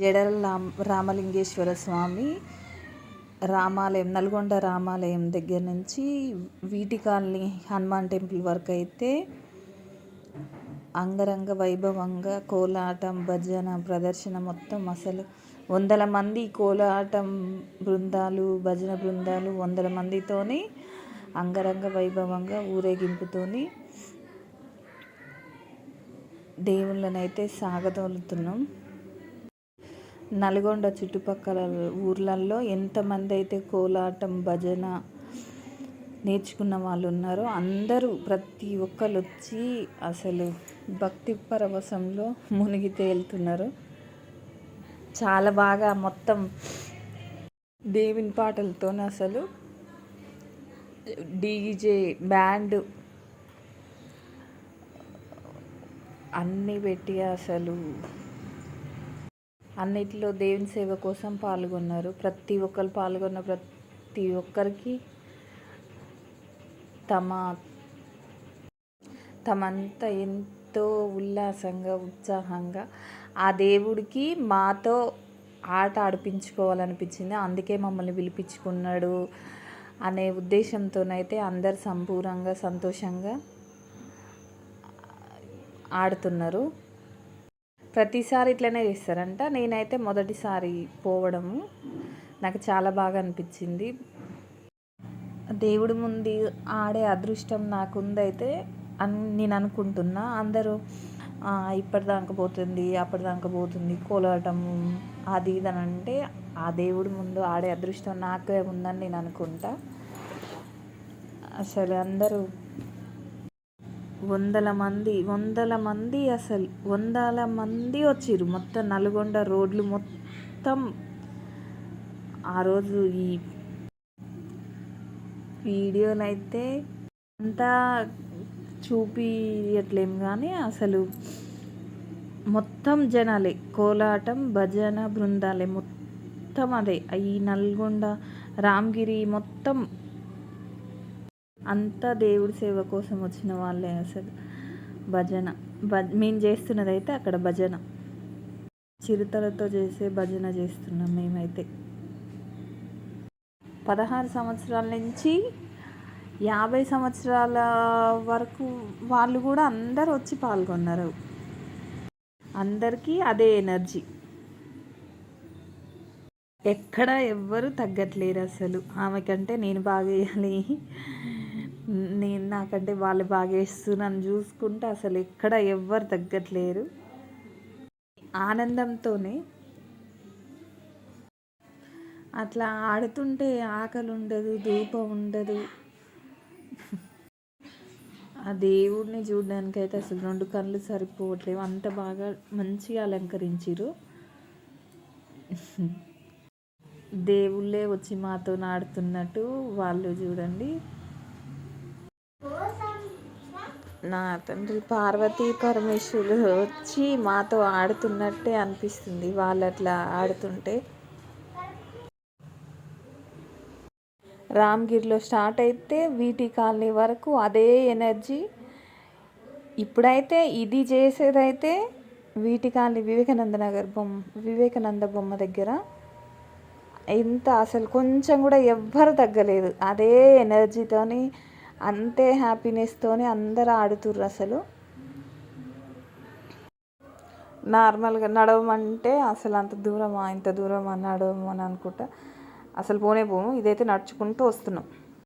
జడల రామ రామలింగేశ్వర స్వామి రామాలయం నల్గొండ రామాలయం దగ్గర నుంచి వీటి కాలనీ హనుమాన్ టెంపుల్ వరకు అయితే అంగరంగ వైభవంగా కోలాటం భజన ప్రదర్శన మొత్తం అసలు వందల మంది కోలాటం బృందాలు భజన బృందాలు వందల మందితోని అంగరంగ వైభవంగా ఊరేగింపుతోని దేవుళ్ళనైతే సాగదోలుతున్నాం. నల్గొండ చుట్టుపక్కల ఊర్లల్లో ఎంతమంది అయితే కోలాటం భజన నేర్చుకున్న వాళ్ళు ఉన్నారో అందరూ ప్రతి ఒక్కరు వచ్చి అసలు భక్తి పరవశంలో మునిగి తేలుతున్నారు చాలా బాగా మొత్తం దేవుని పాటలతో అసలు డీజే బ్యాండ్ అన్నీ పెట్టి అసలు అన్నిటిలో దేవుని సేవ కోసం పాల్గొన్నారు. ప్రతి ఒక్కరు పాల్గొన్న ప్రతి ఒక్కరికి తమ తమంతా ఎంతో ఉల్లాసంగా ఉత్సాహంగా ఆ దేవుడికి మాతో ఆట ఆడిపించుకోవాలనిపించింది. అందుకే మమ్మల్ని పిలిపించుకున్నాడు అనే ఉద్దేశంతోనైతే అందరు సంపూర్ణంగా సంతోషంగా ఆడుతున్నారు. ప్రతిసారి ఇట్లనే చేస్తారంట. నేనైతే మొదటిసారి పోవడము. నాకు చాలా బాగా అనిపించింది. దేవుడి ముందు ఆడే అదృష్టం నాకుందైతే అని నేను అనుకుంటున్నా. అందరూ ఇప్పటిదాకా పోతుంది అప్పటిదాకా పోతుంది కోలాటం అది ఇది అని అంటే ఆ దేవుడి ముందు ఆడే అదృష్టం నాకే ఉందని నేను అనుకుంటా. అసలు అందరూ వందల మంది వందల మంది అసలు వందల మంది వచ్చిర్రు. మొత్తం నల్గొండ రోడ్లు మొత్తం ఆ రోజు ఈ వీడియోలు అయితే అంతా చూపియట్లేం కానీ అసలు మొత్తం జనాలే. కోలాటం భజన బృందాలే మొత్తం అదే. ఈ నల్గొండ రామగిరి మొత్తం అంతా దేవుడి సేవ కోసం వచ్చిన వాళ్ళే అసలు. భజన. భ మేము చేస్తున్నది అయితే అక్కడ భజన. చిరుతలతో చేసే భజన చేస్తున్నాం మేమైతే. పదహారు సంవత్సరాల నుంచి యాభై సంవత్సరాల వరకు వాళ్ళు కూడా అందరు వచ్చి పాల్గొన్నారు. అందరికీ అదే ఎనర్జీ. ఎక్కడ ఎవ్వరు తగ్గట్లేరు అసలు. ఆమెకంటే నేను బాగా వేయాలి. నేను నాకంటే వాళ్ళు బాగా వేస్తున్నాను చూసుకుంటే అసలు ఎక్కడ ఎవ్వరు తగ్గట్లేరు. ఆనందంతోనే అట్లా ఆడుతుంటే ఆకలి ఉండదు ధూపం ఉండదు. ఆ దేవుడిని చూడడానికైతే అసలు రెండు కళ్ళు సరిపోవట్లేవు. అంత బాగా మంచిగా అలంకరించారు దేవుళ్ళే వచ్చి మాతో ఆడుతున్నట్టు వాళ్ళు చూడండి. నా తండ్రి పార్వతీ పరమేశ్వరులు వచ్చి మాతో ఆడుతున్నట్టే అనిపిస్తుంది వాళ్ళు అట్లా ఆడుతుంటే. రామ్గిరిలో స్టార్ట్ అయితే వీటి కాలనీ వరకు అదే ఎనర్జీ. ఇప్పుడైతే ఇది చేసేదైతే వీటి కాలనీ వివేకానంద నగర్ బొమ్మ వివేకానంద బొమ్మ దగ్గర. ఎంత అసలు కొంచెం కూడా ఎవ్వరు తగ్గలేదు. అదే ఎనర్జీతోని అంతే హ్యాపీనెస్తోనే అందరూ ఆడుతుర్రు అసలు. నార్మల్గా నడవమంటే అసలు అంత దూరమా ఇంత దూరమా నడవమని అని అనుకుంటా. అసలు పోనే పోము ఇదైతే నడుచుకుంటూ వస్తున్నాం.